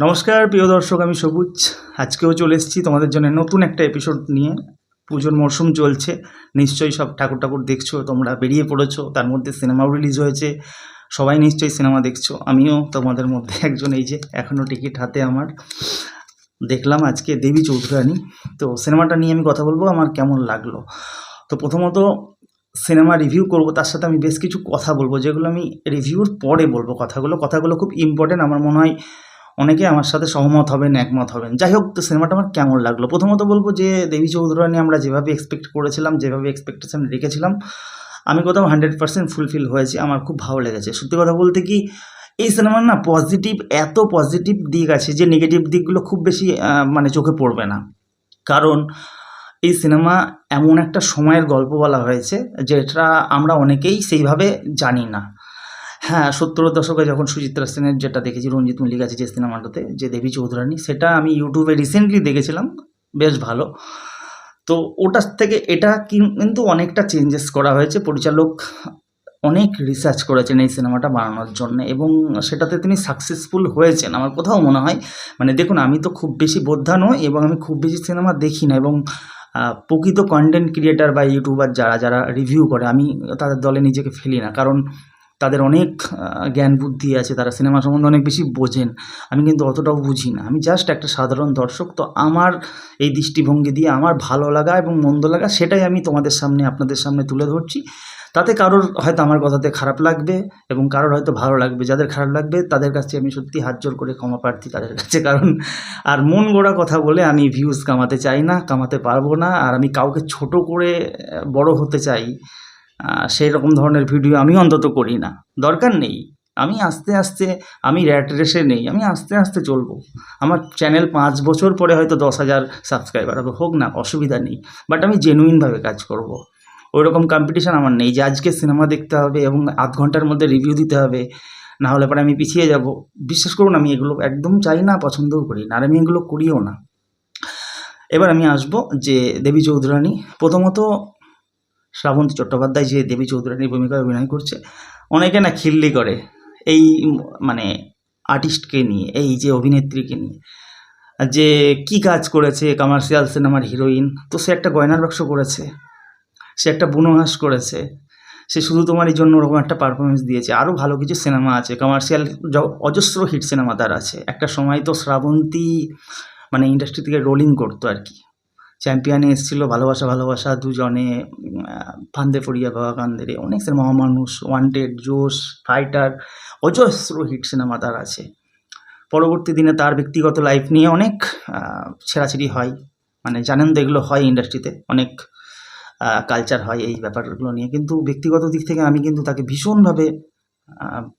নমস্কার, প্রিয় দর্শক, আমি সবুজ। আজকেও চলে এসেছি তোমাদের জন্য নতুন একটা এপিসোড নিয়ে। পুজোর মরশুম চলছে, নিশ্চয়ই সব ঠাকুর ঠাকুর দেখছ, তোমরা বেরিয়ে পড়েছো, তার মধ্যে সিনেমাও রিলিজ হয়েছে, সবাই নিশ্চয়ই সিনেমা দেখছ। আমিও তোমাদের মধ্যে একজন এই যে এখনও টিকিট হাতে আমার। দেখলাম আজকে দেবী চৌধুরানী। তো সিনেমাটা নিয়ে আমি কথা বলব, আমার কেমন লাগল। তো প্রথমত সিনেমা রিভিউ করব, তার সাথে আমি বেশ কিছু কথা বলব, যেগুলো আমি রিভিউর পরে বলব কথাগুলো। কথাগুলো খুব ইম্পর্টেন্ট আমার মনে হয় অনেকে আমার সাথে সহমত হবেন, একমত হবেন। যাই হোক, তো সিনেমাটা আমার কেমন লাগল? প্রথমত বলব যে, দেবী চৌধুরানী আমরা যেভাবে এক্সপেক্ট করেছিলাম, যেভাবে এক্সপেকটেশন রেখেছিলাম, আমি কোথাও হান্ড্রেড পার্সেন্ট ফুলফিল হয়েছি। আমার খুব ভালো লেগেছে। সত্যি কথা বলতে কি, এই সিনেমার না পজিটিভ এত পজিটিভ দিক আছে যে নেগেটিভ দিকগুলো খুব বেশি মানে চোখে পড়বে না। কারণ, এই সিনেমা এমন একটা সময়ের গল্প বলা হয়েছে, যেটা আমরা অনেকেই সেইভাবে জানি না। হ্যাঁ সত্তরের দশকে যখন সুচিত্রা সেনের যেটা দেখেছি, রঞ্জিত মল্লিক আছে যে সিনেমাটাতে, যে দেবী চৌধুরানী, সেটা আমি ইউটিউবে রিসেন্টলি দেখেছিলাম, বেশ ভালো। তো ওটার থেকে এটা কিন- কিন্তু অনেকটা চেঞ্জেস করা হয়েছে। পরিচালক অনেক রিসার্চ করেছেন এই সিনেমাটা বানানোর জন্য এবং সেটাতে তিনি সাকসেসফুল হয়েছেন। আমার কোথাও মনে হয় মানে দেখুন, আমি তো খুব বেশি বোদ্ধা নই এবং আমি খুব বেশি সিনেমা দেখি না এবং প্রকৃত কন্টেন্ট ক্রিয়েটার বা ইউটিউবার যারা যারা রিভিউ করে, আমি তাদের দলে নিজেকে ফেলি না। কারণ তাদের অনেক জ্ঞান বুদ্ধি আছে, তারা সিনেমা সম্বন্ধে অনেক বেশি বোঝেন। আমি কিন্তু অতটাও বুঝি না। আমি জাস্ট একটা সাধারণ দর্শক, তো আমার এই দৃষ্টিভঙ্গি দিয়ে আমার ভালো লাগা এবং মন্দ লাগা সেটাই আমি তোমাদের সামনে, আপনাদের সামনে তুলে ধরছি। তাতে কারোর হয়তো আমার কথাতে খারাপ লাগবে এবং কারোর হয়তো ভালো লাগবে। যাদের খারাপ লাগবে, তাদের কাছে আমি সত্যি হাত জোর করে ক্ষমা প্রার্থী তাদের কাছে। কারণ, আর মন গড়া কথা বলে আমি ভিউজ কামাতে চাই না, কামাতে পারব না। আর আমি কাউকে ছোট করে বড় হতে চাই সেই রকম ধরনের ভিডিও আমি অন্তত করি না। দরকার নেই। আমি আস্তে আস্তে, আমি র্যাট রেসে নেই, আমি আস্তে আস্তে চলবো। আমার চ্যানেল পাঁচ বছর পরে হয়তো দশ হাজার সাবস্ক্রাইবার হবে, হোক না, অসুবিধা নেই। বাট আমি জেনুইনভাবে কাজ করব। ওই রকম কম্পিটিশান আমার নেই যে আজকে সিনেমা দেখতে হবে এবং আধ ঘণ্টার মধ্যে রিভিউ দিতে হবে। না হলে পরে আমি পিছিয়ে যাব। বিশ্বাস করুন, আমি এগুলো একদম চাই না, পছন্দও করি না, আর আমি এগুলো করিও না। এবার আমি আসব যে দেবী চৌধুরানী। প্রথমত শ্রাবন্তী চট্টোপাধ্যায় যে দেবী চৌধুরানীর ভূমিকায় অভিনয় করছে, অনেকে না খিল্লি করে এই মানে আর্টিস্টকে নিয়ে, এই যে অভিনেত্রীকে নিয়ে। যে কি কাজ করেছে কমার্শিয়াল সিনেমার হিরোইন তো সে একটা গয়নার বাক্স করেছে, সে একটা বুনোহাস করেছে, সে শুধু তোমার এই জন্য ওরকম একটা পারফরমেন্স দিয়েছে। আরও ভালো কিছু সিনেমা আছে কমার্শিয়াল অজস্র হিট সিনেমা তার আছে। একটা সময় তো শ্রাবন্তী মানে ইন্ডাস্ট্রি থেকে রোলিং করতো আর কি। চ্যাম্পিয়নে এসেছিল, ভালোবাসা ভালোবাসা দুজনে ফান্দে পড়িয়া বাবা কান্দেরে। অনেক সিনেমা মানুষ ওয়ান্টেড জোশ ফাইটার অজস্র হিট সিনেমা তার আছে। পরবর্তী দিনে তার ব্যক্তিগত লাইফ নিয়ে অনেক ছেঁড়াছিড়ি হয়। মানে জানেন তো এগুলো হয় ইন্ডাস্ট্রিতে অনেক কালচার হয় এই ব্যাপারগুলো নিয়ে। কিন্তু ব্যক্তিগত দিক থেকে আমি কিন্তু তাকে ভীষণভাবে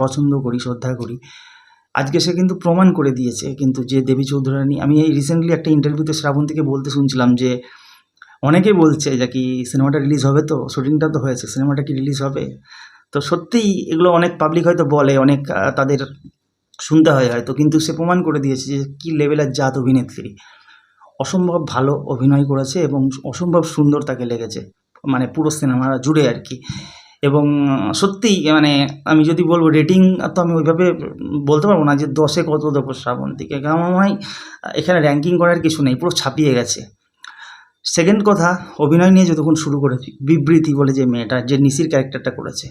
পছন্দ করি, শ্রদ্ধা করি। আজকে সে কিন্তু প্রমাণ করে দিয়েছে কিন্তু যে দেবী চৌধুরানী, আমি এই রিসেন্টলি একটা ইন্টারভিউতে শ্রাবন্তীকে বলতে শুনছিলাম যে অনেকে বলছে যে কি সিনেমাটা রিলিজ হবে তো শুটিংটা তো হয়েছে সিনেমাটা কি রিলিজ হবে? তো সত্যিই এগুলো অনেক পাবলিক হয়তো বলে, অনেক তাদের শুনতে হয় হয়তো, কিন্তু সে প্রমাণ করে দিয়েছে যে কী লেভেলের জাত অভিনেত্রী। অসম্ভব ভালো অভিনয় করেছে এবং অসম্ভব সুন্দর তাকে লেগেছে মানে পুরো সিনেমা জুড়ে আর কি। এবং সত্যিই মানে আমি যদি বলব রেটিং তো আমি ওইভাবে বলতে পারব না যে দশে কত দেবো শ্রাবন্তীকে আমার মনে হয় এখানে র্যাঙ্কিং করার কিছু নেই, পুরো ছাপিয়ে গেছে। সেকেন্ড কথা, অভিনয় নিয়ে যতক্ষণ শুরু করেছি, বিবৃতি বলে যে মেয়েটা, যে নিসির ক্যারেক্টারটা করেছে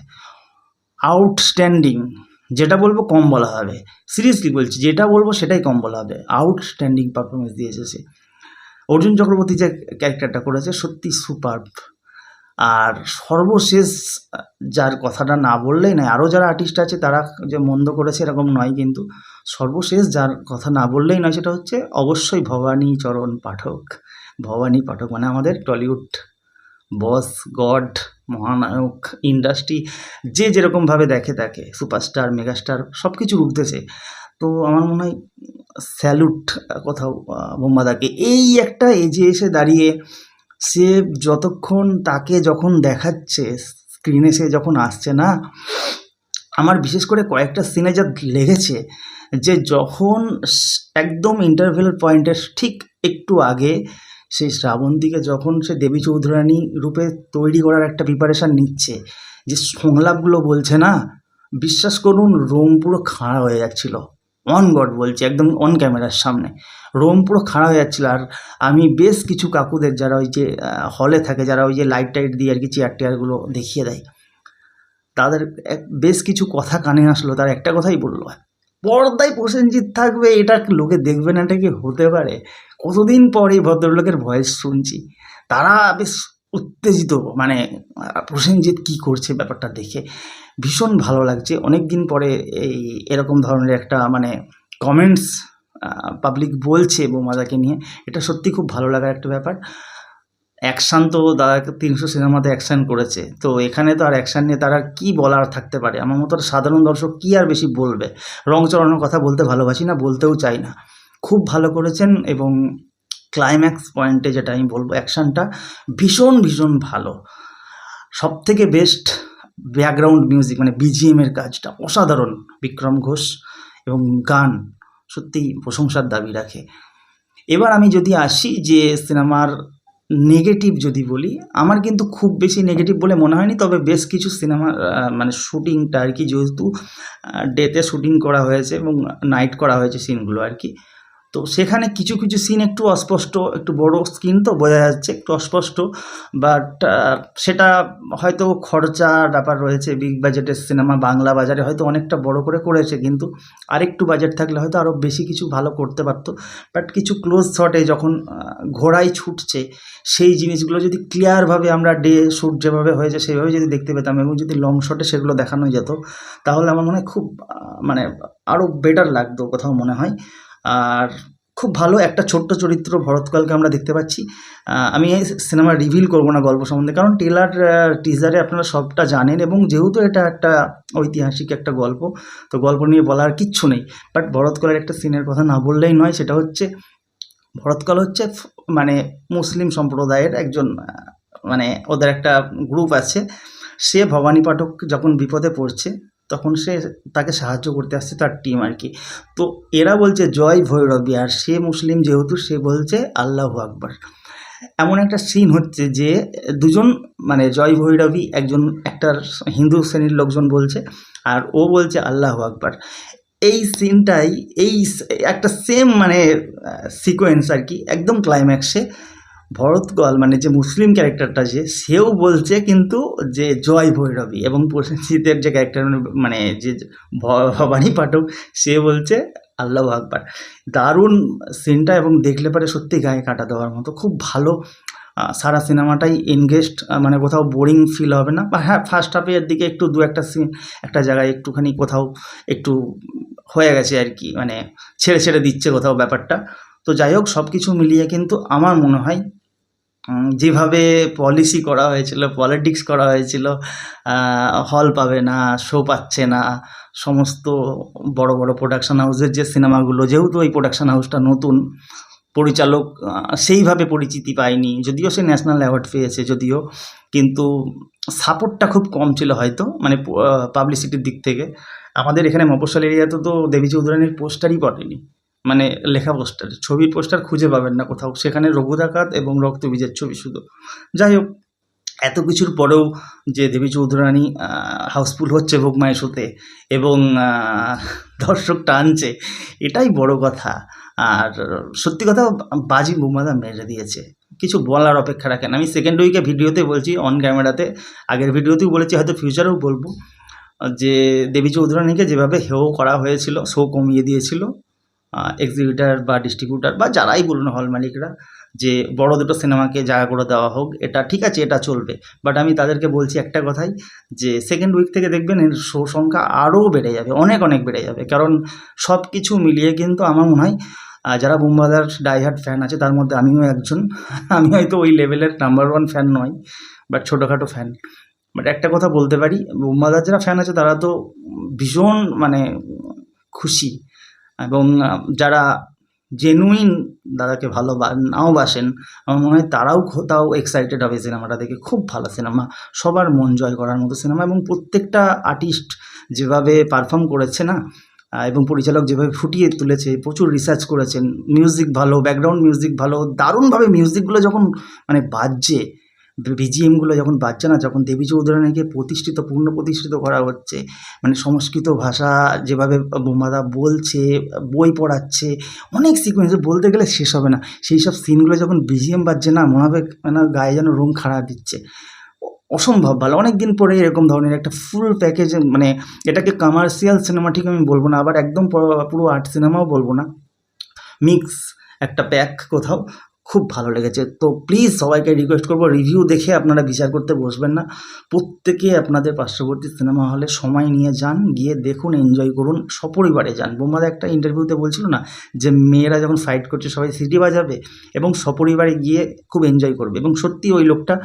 আউটস্ট্যান্ডিং যেটা বলব কম বলা হবে। সিরিয়াসলি বলছি, যেটা বলব সেটাই কম বলা হবে। আউটস্ট্যান্ডিং পারফরমেন্স দিয়েছে সে অর্জুন চক্রবর্তী যে ক্যারেক্টারটা করেছে, সত্যি সুপার আর সর্বশেষ, যার কথাটা না বললেই নয়, আরও যারা আর্টিস্ট আছে তারা যে মন্দ করেছে এরকম নয় কিন্তু সর্বশেষ যার কথা না বললেই নয় সেটা হচ্ছে অবশ্যই ভবানী চরণ পাঠক। ভবানী পাঠক মানে আমাদের টলিউড বস, গড, মহানায়ক ইন্ডাস্ট্রি যে যেরকমভাবে দেখে তাকে সুপারস্টার মেগাস্টার সব কিছু রুখতেছে। তো আমার মনে হয় স্যালুট কোথাও বোম্বাদাকে এই একটা এজে এসে দাঁড়িয়ে সে যতক্ষণ তাকে যখন দেখাচ্ছে স্ক্রিনে সে যখন আসছে না, আমার বিশেষ করে কয়েকটা সিনে যা লেগেছে, যে যখন একদম ইন্টারভেল পয়েন্টের ঠিক একটু আগে সেই শ্রাবন্তীকে যখন সে দেবী চৌধুরানী রূপে তৈরি করার একটা প্রিপারেশান নিচ্ছে, যে সংলাপগুলো বলছে না, বিশ্বাস করুন, রোম পুরো খাড়া হয়ে যাচ্ছিল। অন গড বলছি, একদম অন ক্যামেরার সামনে। রোম পুরো খাড়া হয়ে যাচ্ছিল আর আমি বেশ কিছু কাকুদের যারা ওই যে হলে থাকে, যারা ওই যে লাইট টাইট দিয়ে আর কি চেয়ার টেয়ারগুলো দেখিয়ে দেয়, তাদের বেশ কিছু কথা কানে আসলো, তার একটা কথাই বলল, পর্দায় প্রসেনজিৎ থাকবে, এটা লোকে দেখবে না? এটা কি হতে পারে? কতদিন পর এই ভদ্রলোকের ভয়েস শুনছি। তারা বেশ উত্তেজিত মানে প্রসেনজিৎ কী করছে ব্যাপারটা দেখে ভীষণ ভালো লাগছে। অনেক দিন পরে এই এরকম ধরনের একটা মানে কমেন্টস পাবলিক বলছে বোমাদাকে নিয়ে, এটা সত্যি খুব ভালো লাগার একটা ব্যাপার। অ্যাকশান তো দাদা তিনশো সিনেমাতে অ্যাকশান করেছে, তো এখানে তো আর অ্যাকশান নিয়ে তারা কি বলার থাকতে পারে? আমার মতো সাধারণ দর্শক কি আর বেশি বলবে? রং চড়ানোর কথা বলতে ভালোবাসি না, বলতেও চাই না। খুব ভালো করেছেন এবং ক্লাইম্যাক্স পয়েন্টে যেটা আমি বলব অ্যাকশানটা ভীষণ ভীষণ ভালো। সব থেকে বেস্ট ব্যাকগ্রাউন্ড মিউজিক মানে বিজিএম এর কাজটা, অসাধারণ। বিক্রম ঘোষ এবং গান সত্যিই প্রশংসার দাবি রাখে। এবার আমি যদি আসি যে সিনেমার নেগেটিভ যদি বলি, আমার কিন্তু খুব বেশি নেগেটিভ বলে মনে হয়নি, তবে বেশ কিছু সিনেমার মানে শ্যুটিংটা আর কি যেহেতু ডেতে শ্যুটিং করা হয়েছে এবং নাইট করা হয়েছে সিনগুলো আর কি। তো সেখানে কিছু কিছু সিন একটু অস্পষ্ট, একটু বড় স্ক্রিন তো বোঝা যাচ্ছে, একটু অস্পষ্ট। বাট সেটা হয়তো খরচার ব্যাপার রয়েছে বিগ বাজেটের সিনেমা বাংলা বাজারে হয়তো অনেকটা বড় করে করেছে, কিন্তু আরেকটু বাজেট থাকলে হয়তো আরও বেশি কিছু ভালো করতে পারতো। বাট কিছু ক্লোজ শটে যখন ঘোড়ায় ছুটছে, সেই জিনিসগুলো যদি ক্লিয়ারভাবে আমরা ডে শ্যুট যেভাবে হয়েছে, সেভাবে যদি দেখতে পেতাম এবং যদি লং শটে সেগুলো দেখানো যেত, তাহলে আমার মনে হয় খুব মানে আরও বেটার লাগতো কোথাও মনে হয়। আর খুব ভালো একটা ছোট্ট চরিত্র ভরতকালকে আমরা দেখতে পাচ্ছি। আমি এই সিনেমা রিভিল করব না গল্প সম্বন্ধে, কারণ টেলার টিজারে আপনারা সবটা জানেন এবং যেহেতু এটা একটা ঐতিহাসিক একটা গল্প, তো গল্প নিয়ে বলার কিচ্ছু নেই। বাট ভরতকালের একটা সিনের কথা না বললেই নয়, সেটা হচ্ছে ভরতকাল হচ্ছে মানে মুসলিম সম্প্রদায়ের একজন মানে ওদের একটা গ্রুপ আছে। সে ভবানী পাঠক যখন বিপদে পড়ছে তখন সে তাকে সাহায্য করতে আসছে তার টিম আর কি। তো এরা বলছে, জয় ভৈরবী। আর সে মুসলিম যেহেতু, সে বলছে, আল্লাহ আকবর। এমন একটা সিন হচ্ছে যে দুজন মানে জয় ভৈরবী একজন, একটা হিন্দু শ্রেণির লোকজন বলছে, আর ও বলছে, আল্লাহ আকবর। এই সিনটাই এই, একটা সেম মানে সিকোয়েন্স আর কি, একদম ক্লাইম্যাক্সে ভরতগল মানে যে মুসলিম ক্যারেক্টারটা যে, সেও বলছে কিন্তু যে জয় ভৈরবী এবং প্রসেনজিতের যে ক্যারেক্টার মানে যে ভ- ভবানী পাঠক, সে বলছে আল্লাহ আকবার। দারুণ সিনটা এবং দেখলে পরে সত্যি গায়ে কাটা দেওয়ার মতো। খুব ভালো সারা সিনেমাটাই এনগেজড মানে কোথাও বোরিং ফিল হবে না। বা হ্যাঁ ফার্স্ট হাফের দিকে একটু দু একটা সিন একটা জায়গায় একটুখানি কোথাও একটু হয়ে গেছে আর কি মানে ছেড়ে ছেড়ে দিচ্ছে কোথাও ব্যাপারটা। তো যাই হোক সব কিছু মিলিয়ে কিন্তু আমার মনে হয় যেভাবে পলিসি করা হয়েছিল পলিটিক্স করা হয়েছিল হল পাবে না শো পাচ্ছে না, সমস্ত বড় বড় প্রোডাকশন হাউসের যে সিনেমাগুলো যেহেতু এই প্রোডাকশন হাউসটা নতুন, পরিচালক সেইভাবে পরিচিতি পায়নি, যদিও সে ন্যাশনাল অ্যাওয়ার্ড পেয়েছে, যদিও, কিন্তু সাপোর্টটা খুব কম ছিল হয়তো মানে পাবলিসিটির দিক থেকে। আমাদের এখানে মফস্বল এরিয়াতে তো দেবী চৌধুরানীর পোস্টারই পড়েনি। মানে লেখা পোস্টার ছবির পোস্টার খুঁজে পাবেন না কোথাও। সেখানে রঘু ডাকাত এবং রক্তবীজের ছবি শুধু। যাই হোক, এত কিছুর পরেও যে দেবী চৌধুরানী হাউসফুল হচ্ছে ভোগমায় শোতে এবং দর্শক টানছে, এটাই বড় কথা। আর সত্যি কথা, বাজি বুমাদা মেরে দিয়েছে। কিছু বলার অপেক্ষা রাখেন। আমি সেকেন্ড উইকে ভিডিওতে বলছি অন ক্যামেরাতে আগের ভিডিওতেও বলেছি, হয়তো ফিউচারেও বলব, যে দেবী চৌধুরানীকে যেভাবে হেও করা হয়েছিল শো কমিয়ে দিয়েছিল এক্সিবিটার বা ডিস্ট্রিবিউটার বা যারাই বলুন হল মালিকরা যে বড় দুটো সিনেমাকে জায়গা করে দেওয়া হোক, এটা ঠিক আছে, এটা চলবে। বাট আমি তাদেরকে বলছি একটা কথাই যে সেকেন্ড উইক থেকে দেখবেন এর শো সংখ্যা আরও বেড়ে যাবে, অনেক অনেক বেড়ে যাবে। কারণ সব কিছু মিলিয়ে কিন্তু আমার মনে হয় যারা বুম্বাদার ডাইহার্ট ফ্যান আছে, তার মধ্যে আমিও একজন। আমি হয়তো ওই লেভেলের নাম্বার ওয়ান ফ্যান নয় বাট ছোটোখাটো ফ্যান বাট একটা কথা বলতে পারি বুম্বাদার যারা ফ্যান আছে, তারা তো ভীষণ মানে খুশি। এবং যারা জেনুইন দাদাকে ভালো নাও বাসেন, আমার মনে হয় তারাও কোথাও এক্সাইটেড হবে সিনেমাটা দেখে। খুব ভালো সিনেমা। সবার মন জয় করার মতো সিনেমা এবং প্রত্যেকটা আর্টিস্ট যেভাবে পারফর্ম করেছে না এবং পরিচালক যেভাবে ফুটিয়ে তুলেছে, প্রচুর রিসার্চ করেছেন মিউজিক ভালো ব্যাকগ্রাউন্ড মিউজিক ভালো, দারুণভাবে মিউজিকগুলো যখন মানে বাজছে বিজিএমগুলো যখন বাজছে না, যখন দেবী চৌধুরানীকে প্রতিষ্ঠিত, পূর্ণ প্রতিষ্ঠিত করা হচ্ছে মানে সংস্কৃত ভাষা যেভাবে বোমাদা বলছে, বই পড়াচ্ছে, অনেক সিকোয়েন্স বলতে গেলে শেষ হবে না। সেই সব সিনগুলো যখন বিজিএম বাজছে না, মনে হবে মানে গায়ে যেন রোম খাড়া দিচ্ছে। অসম্ভব ভালো। অনেক দিন পরে এরকম ধরনের একটা ফুল প্যাকেজ মানে এটাকে কমার্শিয়াল সিনেমা ঠিক আমি বলব না, আবার একদম পুরো আর্ট সিনেমাও বলব না। মিক্স একটা প্যাক কোথাও। খুব ভালো লেগেছে। তো প্লিজ সবাইকে রিকোয়েস্ট করব। রিভিউ দেখে আপনারা বিচার করতে বসবেন না। প্রত্যেকে আপনাদের পার্শ্ববর্তী সিনেমা হলে সময় নিয়ে যান, গিয়ে দেখুন এনজয় করুন, সপরিবারে যান। বোমাদা একটা ইন্টারভিউতে বলছিল না যে, মেয়েরা যখন ফাইট করছে সবাই সিটি বাজাবে এবং সপরিবারে গিয়ে খুব এনজয় করবে এবং সত্যি ওই লোকটা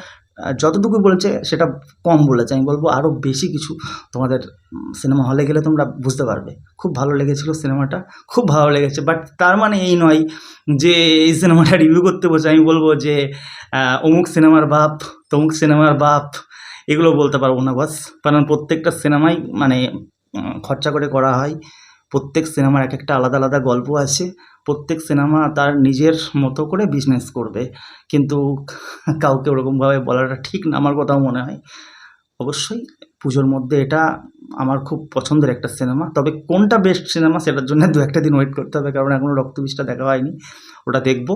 যতটুকু বলেছে সেটা কম বলেছে। আমি বলব আরও বেশি কিছু তোমাদের সিনেমা হলে গেলে তোমরা বুঝতে পারবে। খুব ভালো লেগেছিলো সিনেমাটা, খুব ভালো লেগেছে। বাট তার মানে এই নয় যে এই সিনেমাটা রিভিউ করতে বসে আমি বলব যে অমুক সিনেমার বাপ, তমুক সিনেমার বাপ, এগুলো বলতে পারব না বাস। কারণ প্রত্যেকটা সিনেমাই মানে খরচা করে করা হয়। প্রত্যেক সিনেমার এক একটা আলাদা আলাদা গল্প আছে। প্রত্যেক সিনেমা তার নিজের মতো করে বিজনেস করবে। কিন্তু কাউকে ওরকমভাবে বলাটা ঠিক না, আমার কথাও মনে হয়। অবশ্যই পুজোর মধ্যে এটা আমার খুব পছন্দের একটা সিনেমা। তবে কোনটা বেস্ট সিনেমা সেটার জন্য দু একটা দিন ওয়েট করতে হবে, কারণ এখনও রক্তবীজটা দেখা হয়নি। ওটা দেখব,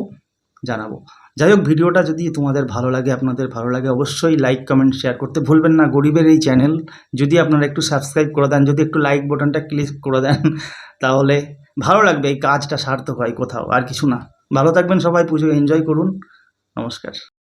জানাব। যাই হোক, ভিডিওটা যদি তোমাদের ভালো লাগে, আপনাদের ভালো লাগে, অবশ্যই লাইক কমেন্ট শেয়ার করতে ভুলবেন না। গরিবের এই চ্যানেল যদি আপনারা একটু সাবস্ক্রাইব করে দেন, যদি একটু লাইক বাটনটা ক্লিক করে দেন, তাহলে ভালো লাগবে এই কাজটা সার্থক হয় কোথাও, আর কিছু না। ভালো থাকবেন সবাই, পুজো এনজয় করুন। নমস্কার।